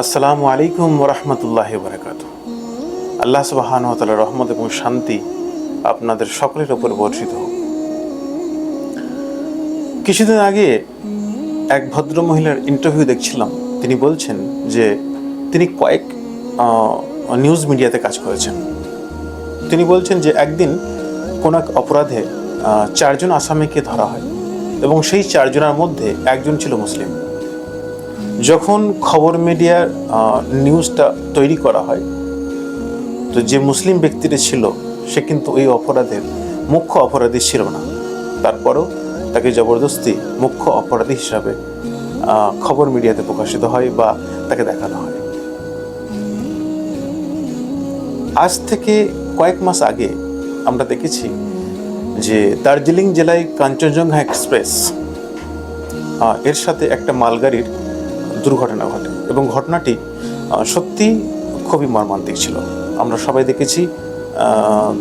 আসসালামু আলাইকুম ওরহমতুল্লাহ বারাকাত আল্লাহ সুবাহান রহমত এবং শান্তি আপনাদের সকলের ওপর বর্ষিত হোক। কিছুদিন আগে এক ভদ্র মহিলার ইন্টারভিউ দেখছিলাম। তিনি বলছেন যে তিনি কয়েক নিউজ মিডিয়াতে কাজ করেছেন। তিনি বলছেন যে একদিন কোনো এক অপরাধে চারজন আসামিকে ধরা হয় এবং সেই চারজনের মধ্যে একজন ছিল মুসলিম। যখন খবর মিডিয়ার নিউজটা তৈরি করা হয়, তো যে মুসলিম ব্যক্তিটা ছিল, সে কিন্তু ওই অপরাধের মুখ্য অপরাধী ছিল না। তারপরও তাকে জবরদস্তি মুখ্য অপরাধী হিসাবে খবর মিডিয়াতে প্রকাশিত হয় বা তাকে দেখানো হয়। আজ থেকে কয়েক মাস আগে আমরা দেখেছি যে দার্জিলিং জেলায় কাঞ্চনজঙ্ঘা এক্সপ্রেস এর সাথে একটা মালগাড়ির দুর্ঘটনা ঘটে এবং ঘটনাটি সত্যি খুবই মর্মান্তিক ছিল। আমরা সবাই দেখেছি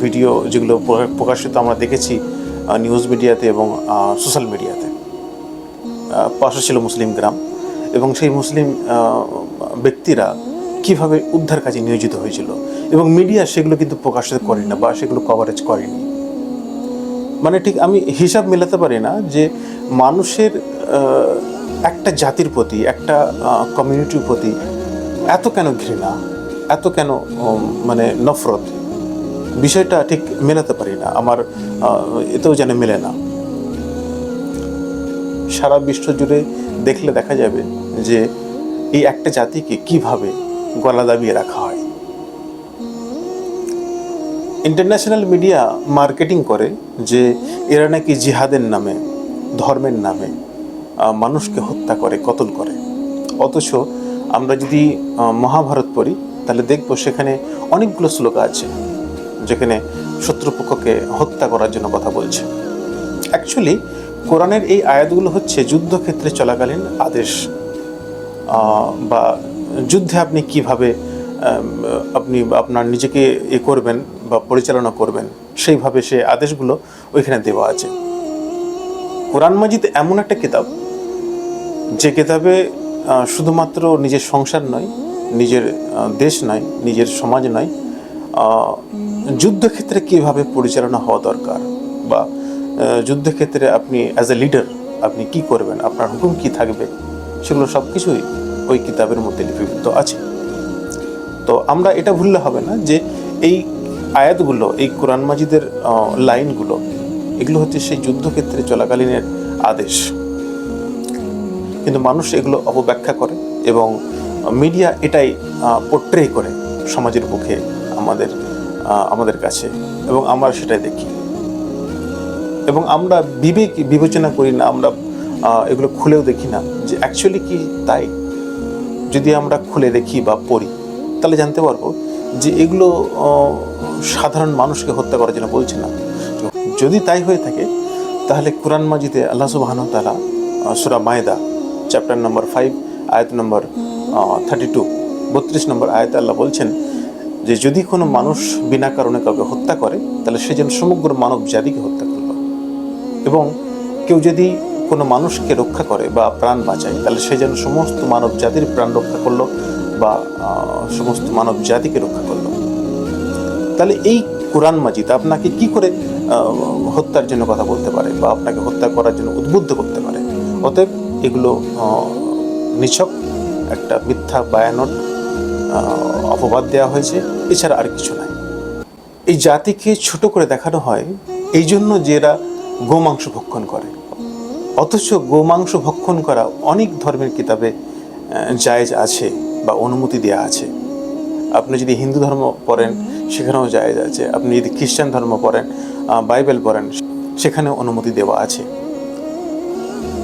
ভিডিও যেগুলো প্রকাশিত আমরা দেখেছি নিউজ মিডিয়াতে এবং সোশ্যাল মিডিয়াতে। পাশে ছিল মুসলিম গ্রাম এবং সেই মুসলিম ব্যক্তিরা কীভাবে উদ্ধার কাজে নিয়োজিত হয়েছিল এবং মিডিয়া সেগুলো কিন্তু প্রকাশিত করেনি না বা সেগুলো কভারেজ করেনি। মানে ঠিক আমি হিসাব মেলাতে পারি না যে মানুষের একটা জাতির প্রতি, একটা কমিউনিটির প্রতি এত কেন ঘৃণা, এত কেন মানে নফরত? বিষয়টা ঠিক মেলাতে পারি না, আমার এতেও যেন মেলে না। সারা বিশ্ব জুড়ে দেখলে দেখা যাবে যে এই একটা জাতিকে কীভাবে গলা দাবিয়ে রাখা হয়। ইন্টারন্যাশনাল মিডিয়া মার্কেটিং করে যে এরা নাকি জিহাদের নামে, ধর্মের নামে মানুষকে হত্যা করে কতল করে। অথচ আমরা যদি মহাভারত পড়ি, তাহলে দেখব সেখানে অনেকগুলো শ্লোক আছে, যেখানে শত্রুপক্ষকে হত্যা করার জন্য কথা বলছে। অ্যাকচুয়ালি কোরআনের এই আয়াতগুলো হচ্ছে যুদ্ধক্ষেত্রে চলাকালীন আদেশ। বা যুদ্ধে আপনি কীভাবে আপনি আপনার নিজেকে এ করবেন বা পরিচালনা করবেন, সেইভাবে সে আদেশগুলো ওইখানে দেওয়া আছে। কোরআন মাজিদ এমন একটা কিতাব যে কেতাবে শুধুমাত্র নিজের সংসার নয়, নিজের দেশ নয়, নিজের সমাজ নয় যুদ্ধক্ষেত্রে কীভাবে পরিচালনা হওয়া দরকার বা যুদ্ধক্ষেত্রে আপনি অ্যাজ এ লিডার আপনি কি করবেন, আপনার হুকুম কি থাকবে, সেগুলো সব কিছুই ওই কিতাবের মধ্যে লিপিবদ্ধ আছে। তো আমরা এটা ভুললে হবে না যে এই আয়াতগুলো, এই কোরআন মাজিদের লাইনগুলো, এগুলো হচ্ছে সেই যুদ্ধক্ষেত্রে চলাকালীনের আদেশ। কিন্তু মানুষ এগুলো অপব্যাখ্যা করে এবং মিডিয়া এটাই পোট্রে করে সমাজের মুখে আমাদের আমাদের কাছে এবং আমরা সেটাই দেখি। এবং আমরা বিবেক বিবেচনা করি না, আমরা এগুলো খুলেও দেখি না যে অ্যাকচুয়ালি কি তাই। যদি আমরা খুলে দেখি বা পড়ি, তাহলে জানতে পারব যে এগুলো সাধারণ মানুষকে হত্যা করার জন্য বলছে না। যদি তাই হয়ে থাকে, তাহলে কোরআন মাজিদে আল্লাহ সুবাহান তালা সুরা মায়দা চ্যাপ্টার নম্বর ফাইভ আয়াত নম্বর থার্টি টু বত্রিশ নম্বর আয়াতে আল্লাহ বলছেন যে, যদি কোনো মানুষ বিনা কারণে কাউকে হত্যা করে, তাহলে সে যেন সমগ্র মানব জাতিকে হত্যা করল। এবং কেউ যদি কোনো মানুষকে রক্ষা করে বা প্রাণ বাঁচায়, তাহলে সে যেন সমস্ত মানব জাতির প্রাণ রক্ষা করল বা সমস্ত মানব জাতিকে রক্ষা করল। তাহলে এই কোরআন মাজিদ আপনাকে কি করে হত্যার জন্য কথা বলতে পারে বা আপনাকে হত্যা করার জন্য উদ্বুদ্ধ করতে পারে? অতএব এগুলো নিছক একটা মিথ্যা বায়ানট আহ, অপবাদ দেওয়া হয়েছে। এছাড়া আর কিছু নাই। এই জাতিকে ছোট করে দেখানো হয় এই জন্য যে এরা গোমাংস ভক্ষণ করে। অথচ গোমাংস ভক্ষণ করা অনেক ধর্মের কিতাবে জায়েজ আছে বা অনুমতি দেওয়া আছে। আপনি যদি হিন্দু ধর্ম পড়েন সেখানেও জায়েজ আছে। আপনি যদি খ্রিস্টান ধর্ম পড়েন বাইবেল পড়েন সেখানেও অনুমতি দেওয়া আছে।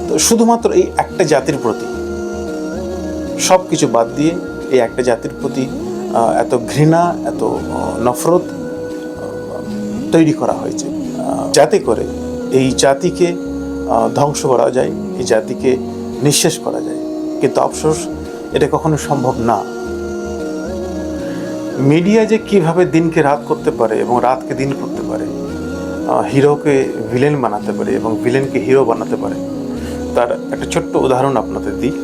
তো শুধুমাত্র এই একটা জাতির প্রতি। সব কিছু বাদ দিয়ে এই একটা জাতির প্রতি এত ঘৃণা, এত নফরত তৈরি করা হয়েছে। যাতে করে এই জাতিকে ধ্বংস করা যায়, এই জাতিকে নিঃশেষ করা যায়। কিন্তু আফসোস, এটা কখনো সম্ভব না। মিডিয়া যে কীভাবে দিনকে রাত করতে পারে এবং রাতকে দিন করতে পারে হিরোকে ভিলেন বানাতে পারে এবং ভিলেনকে হিরো বানাতে পারে তার একটা ছোট্ট উদাহরণ আপনাদের দিই।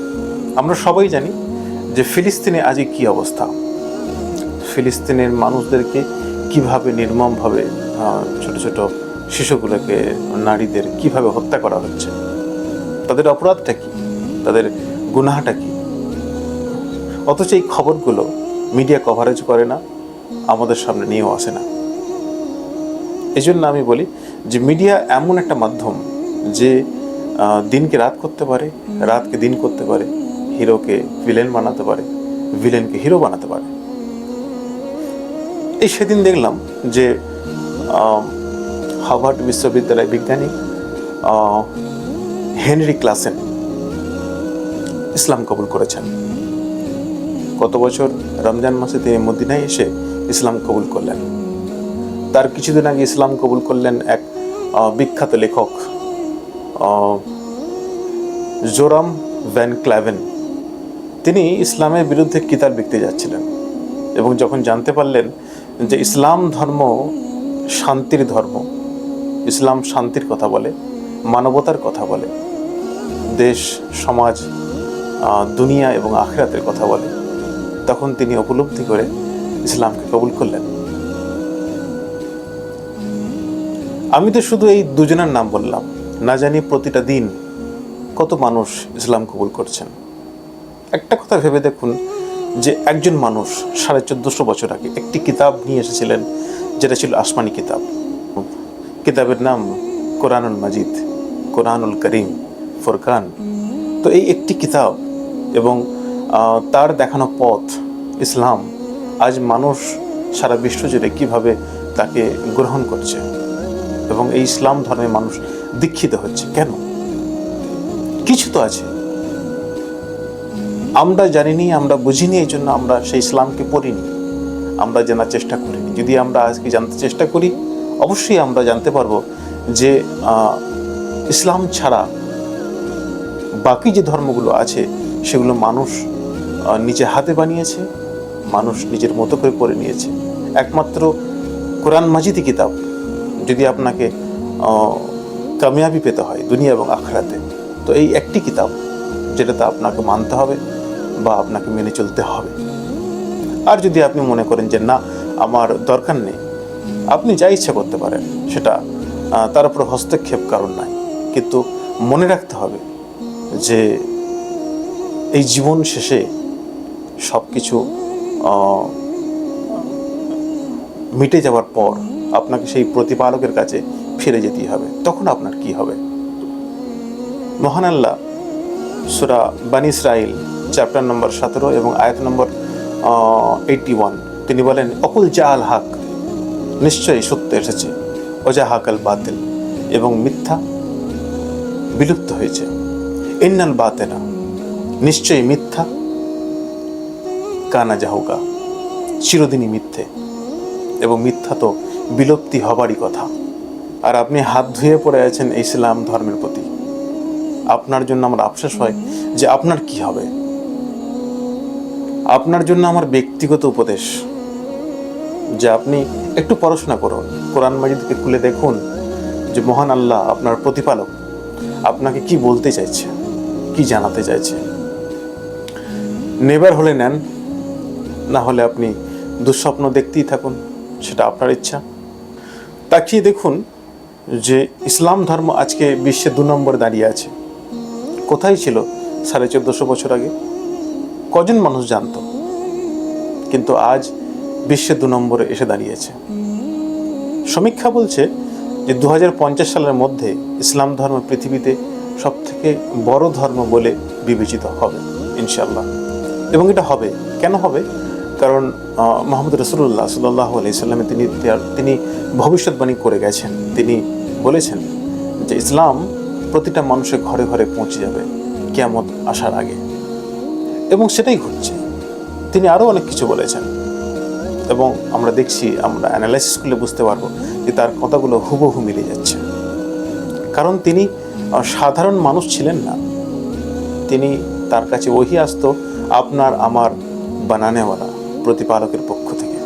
আমরা সবাই জানি যে ফিলিস্তিনে আজকে কি অবস্থা। ফিলিস্তিনের মানুষদেরকে কীভাবে নির্মমভাবে ছোট ছোট শিশুগুলোকে, নারীদের কীভাবে হত্যা করা হচ্ছে। তাদের অপরাধটা কি? তাদের গুনাহাটা কি? অথচ এই খবরগুলো মিডিয়া কভারেজ করে না, আমাদের সামনে নিয়েও আসে না। এই জন্য আমি বলি যে মিডিয়া এমন একটা মাধ্যম যে দিনকে রাত করতে পারে, রাতকে দিন করতে পারে, হিরোকে ভিলেন বানাতে পারে ভিলেনকে হিরো বানাতে পারে। এই সেদিন দেখলাম যে হার্ভার্ড বিশ্ববিদ্যালয় বিজ্ঞানী হেনরি ক্লাসেন ইসলাম কবুল করেছেন। কত বছর রমজান মাসে তিনি মদিনায় এসে ইসলাম কবুল করলেন। তার কিছুদিন আগে ইসলাম কবুল করলেন এক বিখ্যাত লেখক জোরাম ভ্যান ক্লাভেন। তিনি ইসলামের বিরুদ্ধে কিতাব লিখতে যাচ্ছিলেন এবং যখন জানতে পারলেন যে ইসলাম ধর্ম শান্তির ধর্ম, ইসলাম শান্তির কথা বলে, মানবতার কথা বলে, দেশ, সমাজ দুনিয়া এবং আখেরাতের কথা বলে, তখন তিনি উপলব্ধি করে ইসলামকে কবুল করলেন। আমি তো শুধু এই দুজনের নাম বললাম না জানি প্রতিটা দিন কত মানুষ ইসলাম কবুল করছেন। একটা কথা ভেবে দেখুন যে একজন মানুষ সাড়ে চোদ্দশো বছর আগে একটি কিতাব নিয়ে এসেছিলেন, যেটা ছিল আসমানি কিতাব। কিতাবের নাম কোরআনুল মাজিদ, কোরআনুল করিম, ফুরকান। তো এই একটি কিতাব এবং তার দেখানো পথ ইসলাম আজ মানুষ সারা বিশ্ব জুড়ে কীভাবে তাকে গ্রহণ করছে। এবং এই ইসলাম ধর্মে মানুষ দীক্ষিত হচ্ছে। কেন? কিছু তো আছে। আমরা জানিনি, আমরা বুঝিনি, এই জন্য আমরা সেই ইসলামকে পড়িনি। আমরা জানার চেষ্টা করিনি। যদি আমরা আজকে জানতে চেষ্টা করি, অবশ্যই আমরা জানতে পারব যে ইসলাম ছাড়া বাকি যে ধর্মগুলো আছে, সেগুলো মানুষ নিজে হাতে বানিয়েছে, মানুষ নিজের মতো করে পড়ে নিয়েছে। একমাত্র কোরআন মাজিদি কিতাব যদি আপনাকে কামিয়াবি পেতে হয় দুনিয়া এবং আখড়াতে তো এই একটি কিতাব যেটাতে আপনাকে মানতে হবে বা আপনাকে মেনে চলতে হবে। আর যদি আপনি মনে করেন যে না, আমার দরকার নেই, আপনি যা ইচ্ছা করতে পারেন, সেটা তার উপর হস্তক্ষেপ কারণ নাই কিন্তু মনে রাখতে হবে যে এই জীবন শেষে সব কিছু মিটে যাওয়ার পর আপনাকে সেই প্রতিপালকের কাছে ফিরে যেতেই হবে। তখন আপনার কি হবে? মহান আল্লাহ, সুরা বানি ইসরাইল চ্যাপ্টার নম্বর সতেরো এবং আয়াত নম্বর এইটটি ওয়ান তিনি বলেন, অকুল জাল হাক, নিশ্চয়ই সত্য এসেছে। অজা হাকাল বাতিল এবং মিথ্যা বিলুপ্ত হয়েছে। ইন্নাল বাতেনা নিশ্চয়ই মিথ্যা। কানা জাহুকা, চিরদিনই মিথ্যে এবং মিথ্যা তো বিলুপ্তি হবারই কথা। আর আপনি হাত ধুয়ে পড়ে আছেন ইসলাম ধর্মের প্রতি। আপনার জন্য আমার আফসোস হয় যে আপনার কি হবে। আপনার জন্য আমার ব্যক্তিগত উপদেশ যে আপনি একটু পড়াশোনা করুন। কোরআন মাজিদকে খুলে দেখুন যে মহান আল্লাহ আপনার প্রতিপালক। আপনাকে কি বলতে চাইছে, কি জানাতে চাইছে। নেবার হলে নেন, না হলে আপনি দুঃস্বপ্ন দেখতেই থাকুন, সেটা আপনার ইচ্ছা। তাকিয়ে দেখুন যে ইসলাম ধর্ম আজকে বিশ্বে দু নম্বরে দাঁড়িয়ে আছে। কোথায় ছিল সাড়ে চোদ্দশো বছর আগে? কজন মানুষ জানতো? কিন্তু আজ বিশ্বে দু নম্বরে এসে দাঁড়িয়েছে সমীক্ষা বলছে যে দু হাজার পঞ্চাশ সালের মধ্যে ইসলাম ধর্ম পৃথিবীতে সব থেকে বড় ধর্ম বলে বিবেচিত হবে ইনশাল্লাহ এবং এটা হবে। কেন হবে? কারণ মোহাম্মদ রসুল্লাহ সাল্লাহ আলাইসাল্লামে তিনি তিনি ভবিষ্যৎবাণী করে গেছেন। তিনি বলেছেন যে ইসলাম প্রতিটা মানুষের ঘরে ঘরে পৌঁছে যাবে কেয়ামত আসার আগে। এবং সেটাই ঘটছে। তিনি আরও অনেক কিছু বলেছেন। এবং আমরা দেখছি, আমরা অ্যানালাইসিস করলে বুঝতে পারব যে তার কথাগুলো হুবহু মিলে যাচ্ছে। কারণ তিনি সাধারণ মানুষ ছিলেন না। তিনি তার কাছে ওহি আসতো, আপনার আমার বানানেওয়ালা। প্রতিপালকের পক্ষ থেকে।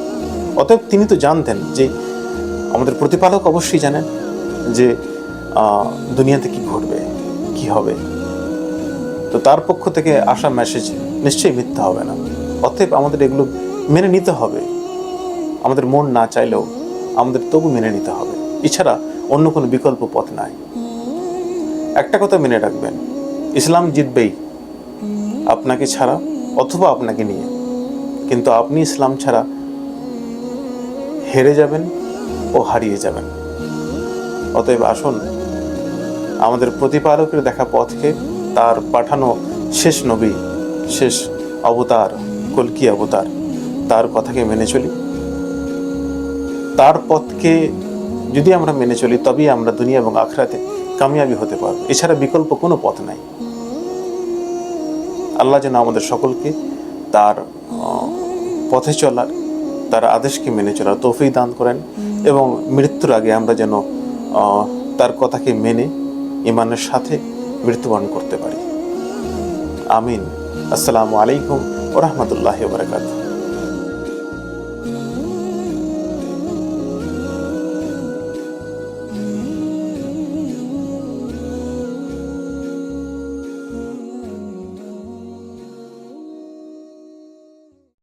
অতএব তিনি তো জানতেন যে আমাদের প্রতিপালক অবশ্যই জানেন যে দুনিয়াতে কি ঘটবে, কি হবে। তো তার পক্ষ থেকে আসা মেসেজ নিশ্চয়ই মিথ্যা হবে না। অতএব আমাদের এগুলো মেনে নিতে হবে। আমাদের মন না চাইলেও আমাদের তবু মেনে নিতে হবে। এছাড়া অন্য কোনো বিকল্প পথ নাই। একটা কথা মেনে রাখবেন, ইসলাম জিতবেই আপনাকে ছাড়া অথবা আপনাকে নিয়ে। কিন্তু আপনি ইসলাম ছাড়া হেরে যাবেন ও হারিয়ে যাবেন। অতএব আসুন, আমাদের প্রতিপালকের দেখা পথকে তার পাঠানো শেষ নবী, শেষ অবতার, কলকি অবতার, তার কথাকে মেনে চলি। তার পথকে যদি আমরা মেনে চলি, তবেই আমরা দুনিয়া এবং আখরাতে কামিয়াবি হতে পারব। এছাড়া বিকল্প কোনো পথ নাই। আল্লাহ যেন আমাদের সকলকে তার পথে চলার, তার আদেশকে মেনে চলার তৌফিক দান করেন এবং মৃত্যুর আগে আমরা যেন তার কথাকে মেনে, ইমানের সাথে মৃত্যুবরণ করতে পারি। আমিন। আসসালামু আলাইকুম রহমতুল্লাহ বারকাতুহ।